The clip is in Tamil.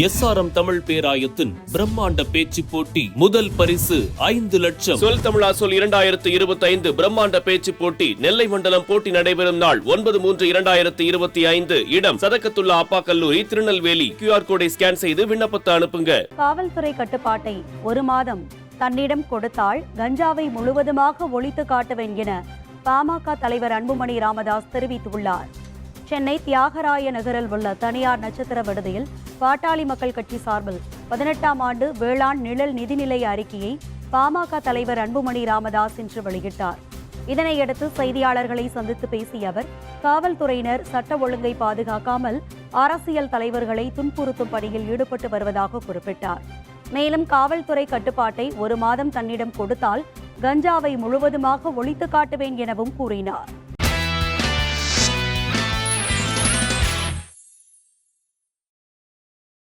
எஸ்ஆர்எம் தமிழ் பேராயத்தின் பிரம்மாண்ட பேச்சு போட்டி முதல் பரிசு ஐந்து லட்சம். சொல் தமிழா சொல் இரண்டாயிரத்து இருபத்தி ஐந்து பிரம்மாண்ட பேச்சு போட்டி நெல்லை மண்டலம் போட்டி நடைபெறும் நாள் ஒன்பது மூன்று இரண்டாயிரத்து இருபத்தி ஐந்து. இடம் சதக்கத்துல்லா அப்பா கல்லூரி திருநெல்வேலி. கியூஆர் கோடை ஸ்கேன் செய்து விண்ணப்பத்தை அனுப்புங்க. காவல்துறை கட்டுப்பாட்டை ஒரு மாதம் தன்னிடம் கொடுத்தால் கஞ்சாவை முழுவதுமாக ஒழித்து காட்டுவேன் என பாமக தலைவர் அன்புமணி ராமதாஸ் தெரிவித்துள்ளார். சென்னை தியாகராய நகரில் உள்ள தனியார் நட்சத்திர விடுதியில் பாட்டாளி மக்கள் கட்சி சார்பில் பதினெட்டாம் ஆண்டு வேளாண் நிழல் நிதிநிலை அறிக்கையை பாமக தலைவர் அன்புமணி ராமதாஸ் இன்று வெளியிட்டார். இதனையடுத்து செய்தியாளர்களை சந்தித்து பேசிய அவர் காவல்துறையினர் சட்ட ஒழுங்கை பாதுகாக்காமல் அரசியல் தலைவர்களை துன்புறுத்தும் பணியில் ஈடுபட்டு வருவதாக குறிப்பிட்டார். மேலும் காவல்துறை கட்டுப்பாட்டை ஒரு மாதம் தன்னிடம் கொடுத்தால் கஞ்சாவை முழுவதுமாக ஒழித்து காட்டுவேன் எனவும் கூறினார்.